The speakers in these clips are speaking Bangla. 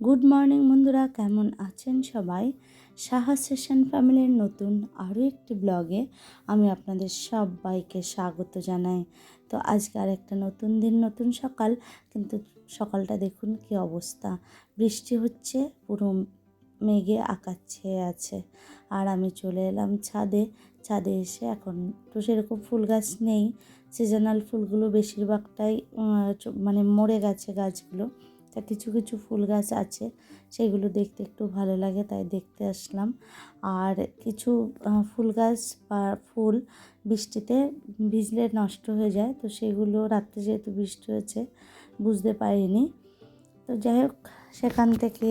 গুড মর্নিং বন্ধুরা কেমন আছেন সবাই? সাহা সেশন ফ্যামিলির নতুন আরও একটি ব্লগে আমি আপনাদের সবাইকে স্বাগত জানাই। তো আজকে আর একটা নতুন দিন, নতুন সকাল, কিন্তু সকালটা দেখুন কি অবস্থা। বৃষ্টি হচ্ছে, পুরো মেঘে আকাশ ছেয়ে আছে। আর আমি চলে এলাম ছাদে। ছাদে এসে এখন তো সেরকম ফুল গাছ নেই। সিজনাল ফুলগুলো বেশিরভাগটাই মানে মরে গেছে গাছগুলো। তা কিছু কিছু ফুল গাছ আছে, সেগুলো দেখতে একটু ভালো লাগে, তাই দেখতে আসলাম। আর কিছু ফুল গাছ বা ফুল বৃষ্টিতে ভিজলে নষ্ট হয়ে যায়, তো সেগুলো রাত্রে যেহেতু বৃষ্টি হয়েছে, বুঝতে পারিনি। তো যাই হোক, সেখান থেকে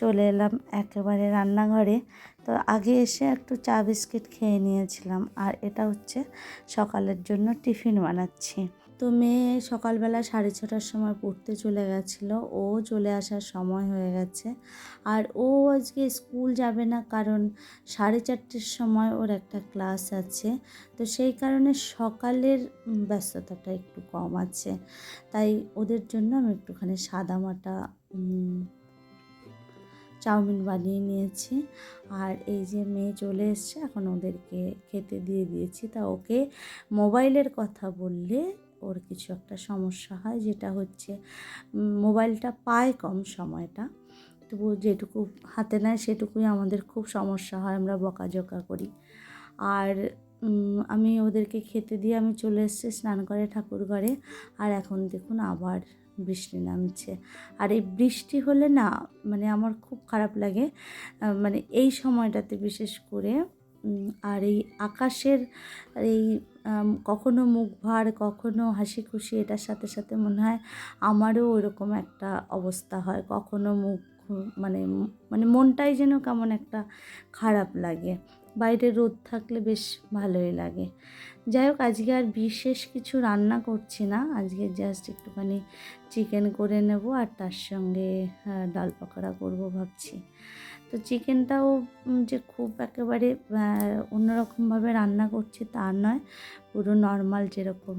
চলে এলাম একেবারে রান্নাঘরে। তো আগে এসে একটু চা বিস্কিট খেয়ে নিয়েছিলাম, আর এটা হচ্ছে সকালের জন্য টিফিন বানাচ্ছি। তো মেয়ে সকালবেলা সাড়ে ছটার সময় পড়তে চলে গেছিল। ও চলে আসার সময় হয়ে গেছে। আর ও আজকে স্কুল যাবে না কারণ সাড়ে চারটের সময় ওর একটা ক্লাস আছে। তো সেই কারণে সকালের ব্যস্ততাটা একটু কম আছে। তাই ওদের জন্য আমি একটুখানি সাদামাটা উম, চাউমিন বানিয়ে নিয়েছি। আর এই যে মেয়ে চলে এসছে এখন ওদেরকে খেতে দিয়ে দিয়েছি। তা ওকে মোবাইলের কথা বললে ওর কিছু একটা সমস্যা হয়, যেটা হচ্ছে মোবাইলটা পায় কম সময়টা। তবু যেটুকু হাতে নেয় সেটুকুই আমাদের খুব সমস্যা হয়, আমরা বকাঝকা করি। আর আমি ওদেরকে খেতে দিয়ে আমি চলে এসেছি স্নান করে ঠাকুর ঘরে, আর এখন দেখুন আবার বৃষ্টি নামছে। আর এই বৃষ্টি হলে না মানে আমার খুব খারাপ লাগে মানে এই সময়টাতে বিশেষ করে আর এই আকাশের এই কখনো মুখ ভার, কখনো হাসি খুশি এটার সাথে সাথে মনে হয় আমারও ওইরকম একটা অবস্থা হয়। কখনো মুখ মানে মানে মনটাই যেন কেমন একটা খারাপ লাগে। বাইরে রোদ থাকলে বেশ ভালোই লাগে। যাই হোক, আজকে আর বিশেষ কিছু রান্না করছি না। আজকে জাস্ট একটুখানি চিকেন করে নেব আর তার সঙ্গে ডাল পাকোড়া করব ভাবছি। তো চিকেনটাও যে খুব একেবারে অন্যরকমভাবে রান্না করছি তা নয়। পুরো নর্মাল যেরকম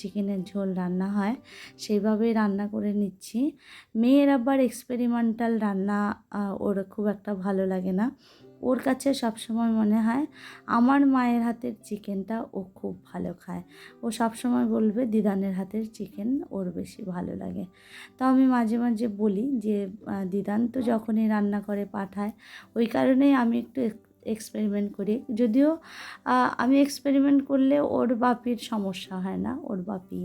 চিকেনের ঝোল রান্না হয়, সেইভাবেই রান্না করে নিচ্ছি। মেয়ের আবার এক্সপেরিমেন্টাল রান্না ওর খুব একটা ভালো লাগে না। ওর কাছে সবসময় মনে হয় আমার মায়ের হাতের চিকেনটা ও খুব ভালো খায়। ও সবসময় বলবে, দিদানের হাতের চিকেন ওর বেশি ভালো লাগে। তো আমি মাঝে মাঝে বলি যে দিদান তো যখনই রান্না করে পাঠায়, ওই কারণেই আমি একটু এক্সপেরিমেন্ট করি। যদিও আমি এক্সপেরিমেন্ট করলে ওর বাপির সমস্যা হয় না, ওর বাপি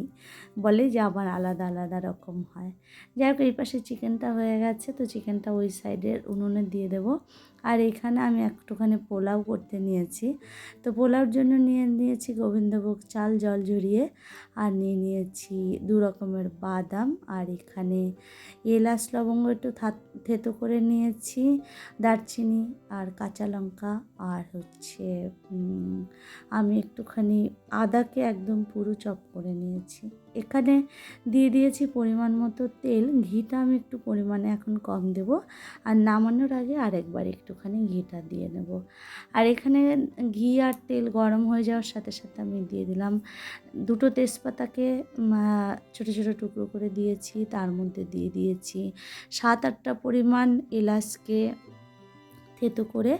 বলে যে আবার আলাদা আলাদা রকম হয়। যাই হোক, এই পাশে চিকেনটা হয়ে গেছে, তো চিকেনটা ওই সাইডের উনুনে দিয়ে দেবো। আর এখানে আমি একটুখানি পোলাও করতে নিয়েছি। তো পোলাওর জন্য নিয়ে নিয়েছি গোবিন্দভোগ চাল, জল ঝরিয়ে আর নিয়ে নিয়েছি দু রকমের বাদাম। আর এখানে এলাচ লবঙ্গ একটু থাত- করে নিয়েছি, দারচিনি আর কাঁচা লঙ্কা। আর হচ্ছে আমি একটুখানি আদাকে একদম পুরো চপ করে নিয়েছি। এখানে দিয়ে দিয়েছি পরিমাণ মতো তেল, ঘিটা আমি একটু পরিমাণে এখন কম দেব আর নামানোর আগে আরেকবার একটুখানি ঘিটা দিয়ে নেব। আর এখানে ঘি আর তেল গরম হয়ে যাওয়ার সাথে সাথে আমি দিয়ে দিলাম দুটো তেজপাতাকে ছোটো ছোটো টুকরো করে দিয়েছি, তার মধ্যে দিয়ে দিয়েছি সাত আটটা পরিমাণ এলাচকে থেতো করে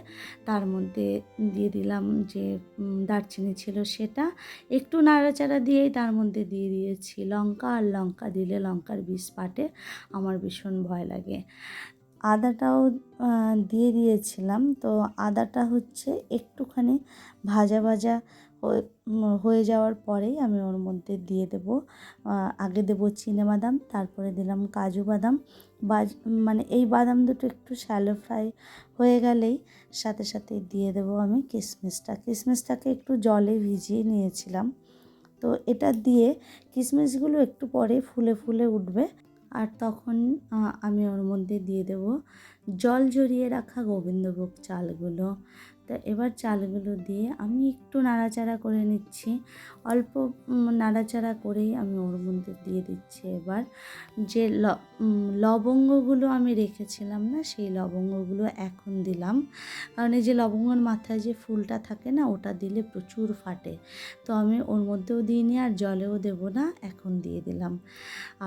তার মধ্যে দিয়ে দিলাম যে দারচিনি ছিল সেটা। একটু নাড়াচাড়া দিয়েই তার মধ্যে দিয়ে দিয়েছি লঙ্কা, আর লঙ্কা দিলে লঙ্কার বিষ পাটে। আমার ভীষণ ভয় লাগে। আদাটাও দিয়ে দিয়েছিলাম। তো আদাটা হচ্ছে একটুখানি ভাজা ভাজা হয়ে- যাওয়ার পরেই আমি ওর মধ্যে দিয়ে দেব। আগে দেবো চিনে বাদাম, তারপরে দিলাম কাজু বাদাম। বাজ মানে এই বাদাম দুটো একটু শ্যালো ফ্রাই হয়ে গেলেই সাথে সাথে দিয়ে দেবো আমি কিশমিশটা কিশমিশটাকে একটু জলে ভিজিয়ে নিয়েছিলাম। তো এটা দিয়ে কিশমিশগুলো একটু পরে ফুলে ফুলে উঠবে। আর তখন আমি ওর মধ্যে দিয়ে দেব জল ঝরিয়ে রাখা গোবিন্দভোগ চালগুলো। তো এবার চালগুলো দিয়ে আমি একটু নাড়াচাড়া করে নিচ্ছি। অল্প নাড়াচাড়া করেই আমি ওর মধ্যে দিয়ে দিচ্ছি এবার। যে লবঙ্গগুলো আমি রেখেছিলাম না, সেই লবঙ্গগুলো এখন দিলাম। কারণ এই যে লবঙ্গর মাথায় যে ফুলটা থাকে না, ওটা দিলে প্রচুর ফাটে। তো আমি ওর মধ্যেও দিইনি আর জলেও দেবো না, এখন দিয়ে দিলাম।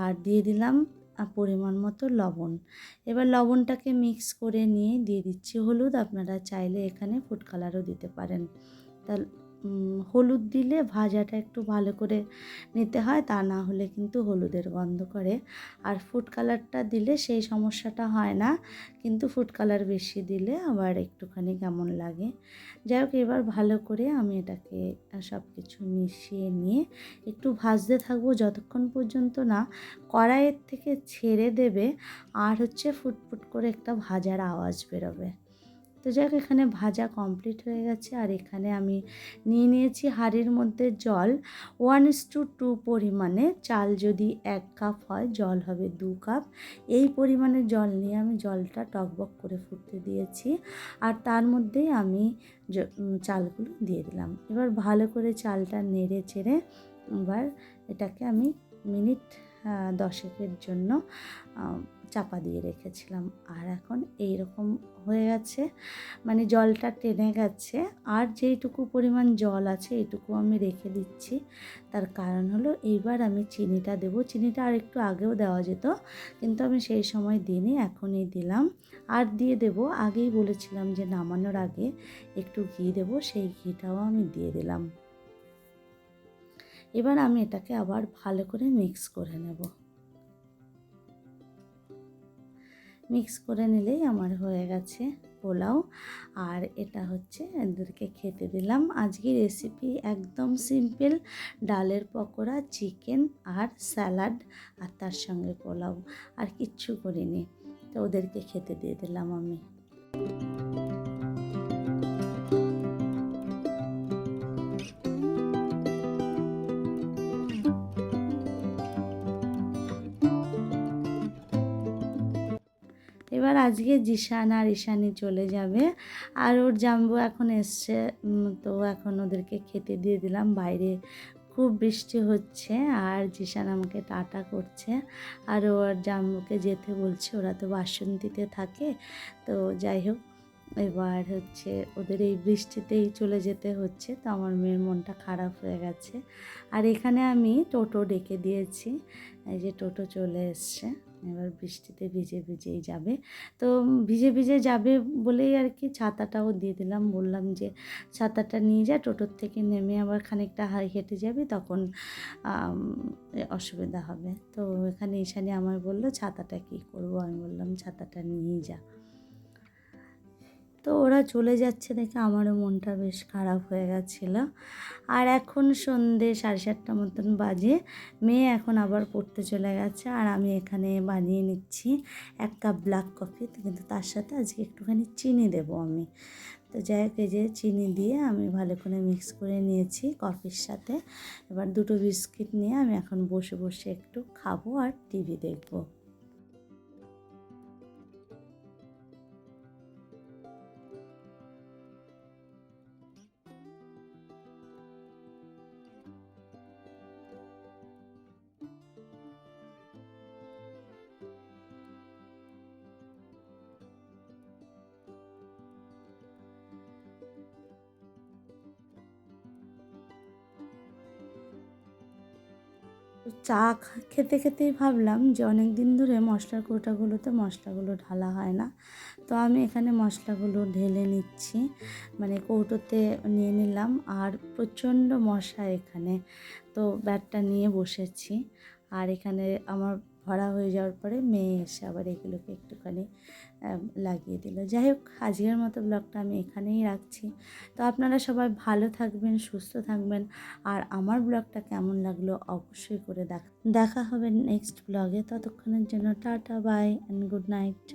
আর দিয়ে দিলাম পরিমাণ মতো লবণ। এবার লবণটাকে মিক্স করে নিয়ে দিয়ে দিচ্ছি হলুদ। আপনারা চাইলে এখানে ফুড কালারও দিতে পারেন। তা হলুদ দিলে ভাজাটা একটু ভালো করে নিতে হয়, তা না হলে কিন্তু হলুদের গন্ধ করে। আর ফুড কালারটা দিলে সেই সমস্যাটা হয় না, কিন্তু ফুড কালার বেশি দিলে আবার একটুখানি কেমন লাগে। যাই হোক, এবার ভালো করে আমি এটাকে সব কিছু মিশিয়ে নিয়ে একটু ভাজতে থাকব যতক্ষণ পর্যন্ত না কড়াইয়ের থেকে ছেড়ে দেবে, আর হচ্ছে ফুটফুট করে একটা ভাজার আওয়াজ বেরোবে। তো যাই হোক, এখানে ভাজা কমপ্লিট হয়ে গেছে। আর এখানে আমি নিয়ে নিয়েছি হাঁড়ির মধ্যে জল। ওয়ান ইস টু টু পরিমাণে চাল যদি এক কাপ হয়, জল হবে দু কাপ এই পরিমাণে জল নিয়ে আমি জলটা টকবক করে ফুটতে দিয়েছি। আর তার মধ্যেই আমি চালগুলো দিয়ে দিলাম। এবার ভালো করে চালটা নেড়ে চেড়ে এবার এটাকে আমি মিনিট দশেকের জন্য চাপা দিয়ে রেখেছিলাম। আর এখন এই রকম হয়ে গেছে মানে জলটা টেনে গেছে। আর যেইটুকু পরিমাণ জল আছে এইটুকু আমি রেখে দিচ্ছি। তার কারণ হলো এইবার আমি চিনিটা দেবো। চিনিটা আর একটু আগেও দেওয়া যেত, কিন্তু আমি সেই সময় দিইনি, এখনই দিলাম। আর দিয়ে দেবো, আগেই বলেছিলাম যে নামানোর আগে একটু ঘি দেবো, সেই ঘিটাও আমি দিয়ে দিলাম। এবার আমি এটাকে আবার ভালো করে মিক্স করে নেব। মিক্স করে নিলেই আমার হয়ে গেছে পোলাও। আর এটা হচ্ছে এদেরকে খেতে দিলাম। আজকে রেসিপি একদম সিম্পল ডালের পকোড়া চিকেন আর স্যালাড আর তার সঙ্গে পোলাও। আর কিচ্ছু করিনি, তো ওদেরকে খেতে দিয়ে দিলাম আমি। এবার আজকে জিশান আর ঈশানি চলে যাবে। আর ওর জাম্বু এখন এসছে তো এখন ওদেরকে খেতে দিয়ে দিলাম। বাইরে খুব বৃষ্টি হচ্ছে আর জিশান আমাকে টাটা করছে। আর ওর জাম্বুকে যেতে বলছে, ওরা তো বাসন্তীতে থাকে। তো যাই হোক এবার হচ্ছে ওদের এই বৃষ্টিতেই চলে যেতে হচ্ছে। তো আমার মেয়ের মনটা খারাপ হয়ে গেছে। আর এখানে আমি টোটো ডেকে দিয়েছি। এই যে টোটো চলে এসছে। এবার বৃষ্টিতে ভিজে ভিজেই যাবে। তো ভিজে ভিজে যাবে বলেই আর কি ছাতাটাও দিয়ে দিলাম। বললাম যে ছাতাটা নিয়ে যা, টোটোর থেকে নেমে আবার খানিকটা হাই হেঁটে যাবি, তখন অসুবিধা হবে। তো এখানে ঈশানি আমার বলল, ছাতাটা কি করব? আমি বললাম, ছাতাটা নিয়েই যা। তো ওরা চলে যাচ্ছে দেখে আমারও মনটা বেশ খারাপ হয়ে গেছিল। আর এখন সন্ধে সাড়ে সাতটা মতন বাজে, মেয়ে এখন আবার পড়তে চলে গেছে আর আমি এখানে বানিয়ে নিচ্ছি এক কাপ ব্ল্যাক কফি কিন্তু তার সাথে আজকে একটুখানি চিনি দেবো আমি। তো যাই হোক, এই যে চিনি দিয়ে আমি ভালো করে মিক্স করে নিয়েছি কফির সাথে। এবার দুটো বিস্কিট নিয়ে আমি এখন বসে বসে একটু খাব আর টিভি দেখব। চা খেতে খেতেই ভাবলাম যে অনেক দিন ধরে মশলার কৌটাগুলোতে মশলাগুলো ঢালা হয় না। তো আমি এখানে মশলাগুলো ঢেলে নিচ্ছি। মানে কৌটোতে নিয়ে নিলাম আর প্রচণ্ড মশা এখানে। তো ব্যাটটা নিয়ে বসেছি। আর এখানে আমার ভরা হয়ে যাওয়ার পরে মেয়ে এসে আবার এগুলোকে একটুখানি লাগিয়ে দিল। যাই হোক, আজকের মতো ব্লগটা আমি এখানেই রাখছি। তো আপনারা সবাই ভালো থাকবেন, সুস্থ থাকবেন। আর আমার ব্লগটা কেমন লাগল অবশ্যই করে দেখা দেখা হবে নেক্সট ব্লগে। ততক্ষণের জন্য tata bye and good night